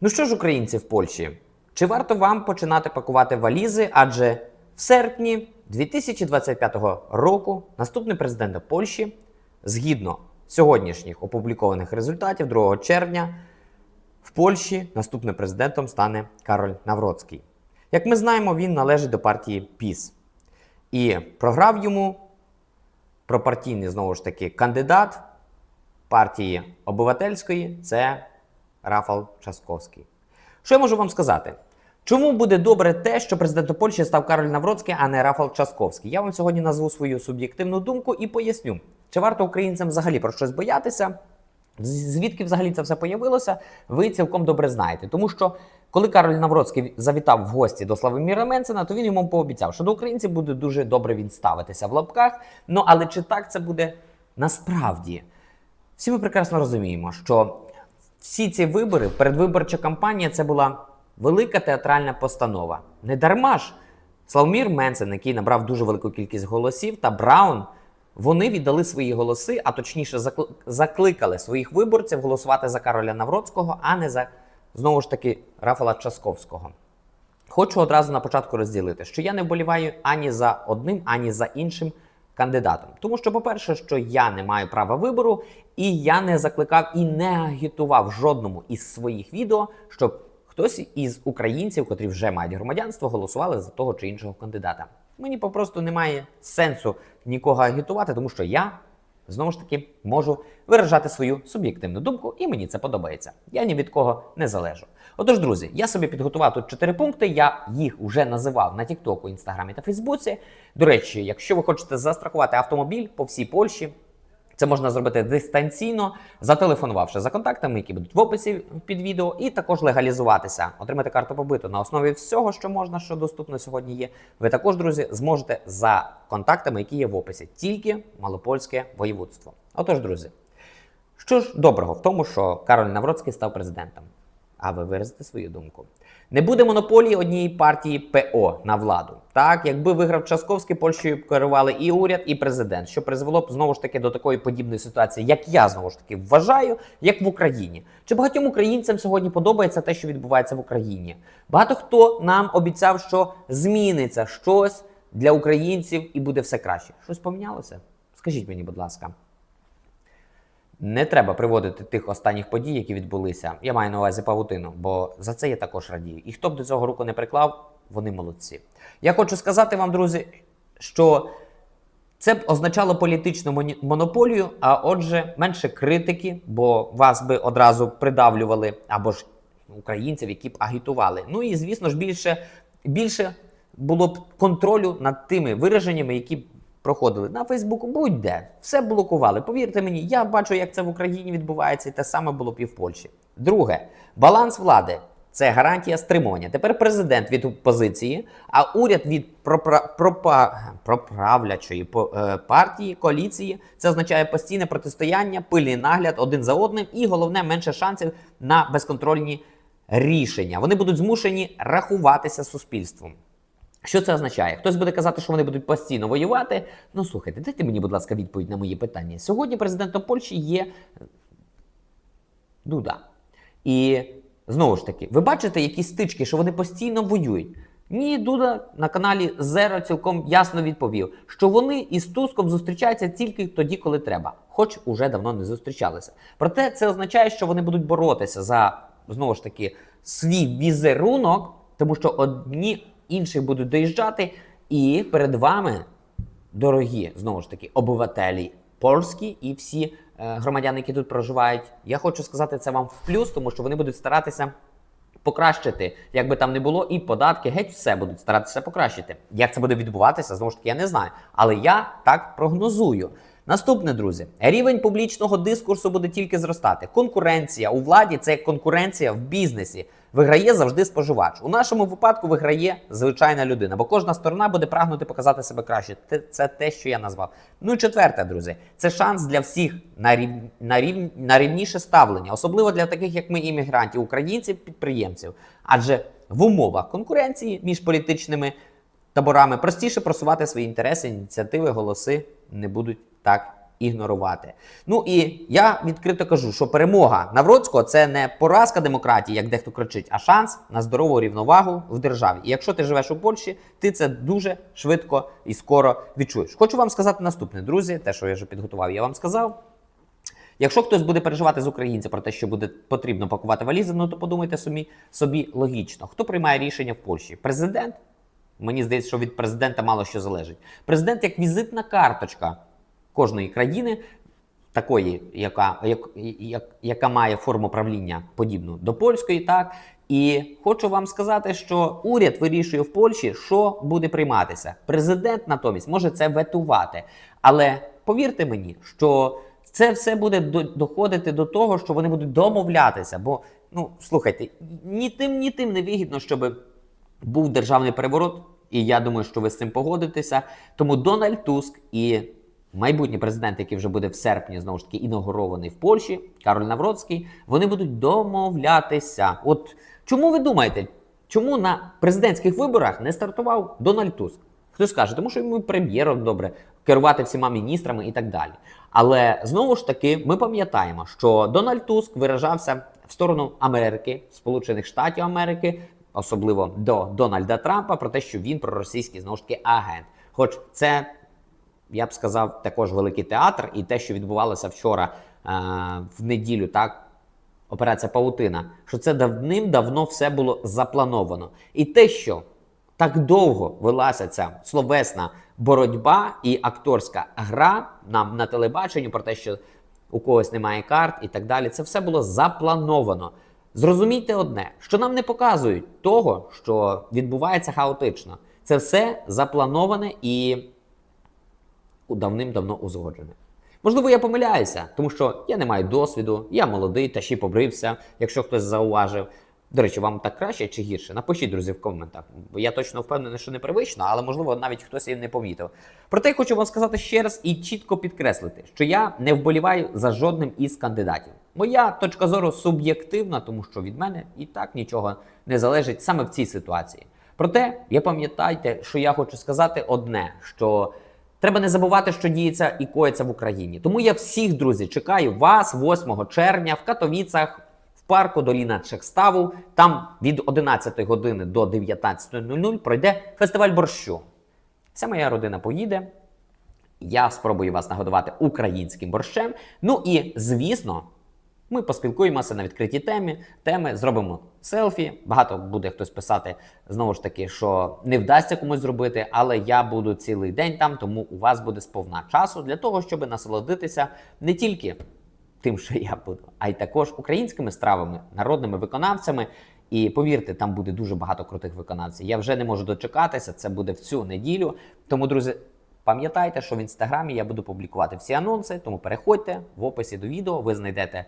Ну що ж, українці в Польщі, чи варто вам починати пакувати валізи? Адже в серпні 2025 року наступний президент Польщі, згідно сьогоднішніх опублікованих результатів 2 червня, в Польщі наступним президентом стане Кароль Навроцький. Як ми знаємо, він належить до партії ПІС. І програв йому пропартійний знову ж таки кандидат партії обивательської це Рафал Часковський. Що я можу вам сказати? Чому буде добре те, що президентом Польщі став Кароль Навроцький, а не Рафал Часковський? Я вам сьогодні назву свою суб'єктивну думку і поясню, чи варто українцям взагалі про щось боятися, звідки взагалі це все появилося, ви цілком добре знаєте. Тому що коли Кароль Навроцький завітав в гості до Славоміра Менцена, то він йому пообіцяв, що до українців буде дуже добре він ставитися в лапках. Ну але чи так це буде насправді? Всі ми прекрасно розуміємо, що всі ці вибори, передвиборча кампанія, це була велика театральна постанова. Не дарма ж Славомір Менцен, який набрав дуже велику кількість голосів, та Браун, вони віддали свої голоси, а точніше закл- закликали своїх виборців голосувати за Кароля Навроцького, а не за знову ж таки Рафала Часковського. Хочу одразу на початку розділити, що я не вболіваю ані за одним, ані за іншим кандидатом. Тому що, по-перше, що я не маю права вибору, і я не закликав і не агітував жодному із своїх відео, щоб хтось із українців, котрі вже мають громадянство, голосували за того чи іншого кандидата. Мені попросту немає сенсу нікого агітувати, тому що я знову ж таки можу виражати свою суб'єктивну думку, і мені це подобається. Я ні від кого не залежу. Отож, друзі, я собі підготував тут чотири пункти. Я їх вже називав на Тіктоку, Інстаграмі та Фейсбуці. До речі, якщо ви хочете застрахувати автомобіль по всій Польщі, це можна зробити дистанційно, зателефонувавши за контактами, які будуть в описі під відео, і також легалізуватися, отримати карту побиту на основі всього, що можна, що доступно сьогодні є. Ви також, друзі, зможете за контактами, які є в описі, тільки малопольське воєводство. Отож, друзі, що ж доброго в тому, що Кароль Навроцький став президентом? А ви виразите свою думку. Не буде монополії однієї партії ПО на владу. Так, якби виграв Часковський, Польщею керували і уряд, і президент, що призвело б знову ж таки до такої подібної ситуації, як я знову ж таки вважаю, як в Україні. Чи багатьом українцям сьогодні подобається те, що відбувається в Україні? Багато хто нам обіцяв, що зміниться щось для українців і буде все краще. Щось помінялося? Скажіть мені, будь ласка. Не треба приводити тих останніх подій, які відбулися. Я маю на увазі павутину, бо за це я також радію. І хто б до цього руку не приклав, вони молодці. Я хочу сказати вам, друзі, що це б означало політичну монополію, а отже, менше критики, бо вас би одразу придавлювали або ж українців, які б агітували. Ну і звісно ж, більше, більше було б контролю над тими вираженнями, які проходили на Фейсбуку, будь-де. Все блокували. Повірте мені, я бачу, як це в Україні відбувається, і те саме було б і в Польщі. Друге, баланс влади. Це гарантія стримування. Тепер президент від опозиції, а уряд від пропра- пропа- проправлячої е, партії, коаліції. Це означає постійне протистояння, пильний нагляд один за одним, і головне менше шансів на безконтрольні рішення. Вони будуть змушені рахуватися суспільством. Що це означає? Хтось буде казати, що вони будуть постійно воювати. Ну слухайте, дайте мені, будь ласка, відповідь на мої питання. Сьогодні президентом Польщі є Дуда. І знову ж таки, ви бачите якісь стички, що вони постійно воюють. Ні, Дуда на каналі Zero цілком ясно відповів, що вони із Туском зустрічаються тільки тоді, коли треба, хоч уже давно не зустрічалися. Проте це означає, що вони будуть боротися за знову ж таки свій візерунок, тому що одні інших будуть доїжджати, і перед вами дорогі знову ж таки обивателі польські і всі е, громадяни, які тут проживають. Я хочу сказати це вам в плюс, тому що вони будуть старатися покращити, як би там не було, і податки, геть все будуть старатися покращити. Як це буде відбуватися, знову ж таки, я не знаю. Але я так прогнозую. Наступне, друзі, рівень публічного дискурсу буде тільки зростати. Конкуренція у владі це конкуренція в бізнесі. Виграє завжди споживач. У нашому випадку виграє звичайна людина, бо кожна сторона буде прагнути показати себе краще. Це те, що я назвав. Ну і четверте, друзі, це шанс для всіх на, рів... на, рів... на рівніше ставлення, особливо для таких, як ми, іммігрантів, українців, підприємців. Адже в умовах конкуренції між політичними таборами простіше просувати свої інтереси, ініціативи, голоси не будуть так ігнорувати. Ну і я відкрито кажу, що перемога Навроцького це не поразка демократії, як дехто кричить, а шанс на здорову рівновагу в державі. І якщо ти живеш у Польщі, ти це дуже швидко і скоро відчуєш. Хочу вам сказати наступне, друзі, те, що я вже підготував, я вам сказав. Якщо хтось буде переживати з українців про те, що буде потрібно пакувати валізи, ну то подумайте собі, собі логічно. Хто приймає рішення в Польщі? Президент? Мені здається, що від президента мало що залежить. Президент як візитна карточка кожної країни, такої, яка, як, як, яка має форму правління подібну до польської, так. І хочу вам сказати, що уряд вирішує в Польщі, що буде прийматися. Президент натомість може це ветувати. Але повірте мені, що це все буде доходити до того, що вони будуть домовлятися. Бо, ну слухайте, ні тим, ні тим не вигідно, щоб був державний переворот, і я думаю, що ви з цим погодитеся. Тому Дональд Туск і майбутній президент, який вже буде в серпні, знову ж таки інаугурований в Польщі, Кароль Навроцький, вони будуть домовлятися. От чому ви думаєте, чому на президентських виборах не стартував Дональд Туск? Хтось скаже, тому що йому прем'єром добре керувати всіма міністрами і так далі. Але знову ж таки, ми пам'ятаємо, що Дональд Туск виражався в сторону Америки, Сполучених Штатів Америки, особливо до Дональда Трампа, про те, що він проросійський знову ж таки агент. Хоч це, я б сказав, також великий театр, і те, що відбувалося вчора е, в неділю, так. Операція Паутина, що це давним-давно все було заплановано. І те, що так довго велася ця словесна боротьба і акторська гра нам на телебаченні про те, що у когось немає карт і так далі. Це все було заплановано. Зрозумійте одне, що нам не показують того, що відбувається хаотично. Це все заплановане і давним-давно узгоджене. Можливо, я помиляюся, тому що я не маю досвіду, я молодий та ще й побрився, якщо хтось зауважив. До речі, вам так краще чи гірше? Напишіть, друзі, в коментах. Я точно впевнений, що непривично, але можливо навіть хтось і не помітив. Проте я хочу вам сказати ще раз і чітко підкреслити, що я не вболіваю за жодним із кандидатів. Моя точка зору суб'єктивна, тому що від мене і так нічого не залежить саме в цій ситуації. Проте, я пам'ятайте, що я хочу сказати одне: що Треба не забувати, що діється і коїться в Україні. Тому я всіх, друзі, чекаю вас 8 червня в Катовіцах в парку Доліна Чехставу. Там від 11 години до 19.00 пройде фестиваль борщу. Вся моя родина поїде. Я спробую вас нагодувати українським борщем. Ну і звісно, ми поспілкуємося на відкритій темі, теми, зробимо селфі. Багато буде хтось писати знову ж таки, що не вдасться комусь зробити, але я буду цілий день там, тому у вас буде сповна часу для того, щоб насолодитися не тільки тим, що я буду, а й також українськими стравами, народними виконавцями. І повірте, там буде дуже багато крутих виконавців. Я вже не можу дочекатися. Це буде в цю неділю. Тому, друзі, пам'ятайте, що в інстаграмі я буду публікувати всі анонси. Тому переходьте в описі до відео, ви знайдете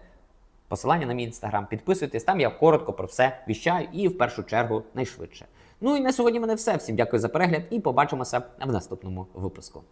посилання на мій інстаграм. Підписуйтесь, там я коротко про все віщаю і в першу чергу найшвидше. Ну і на сьогодні мене все. Всім дякую за перегляд і побачимося в наступному випуску.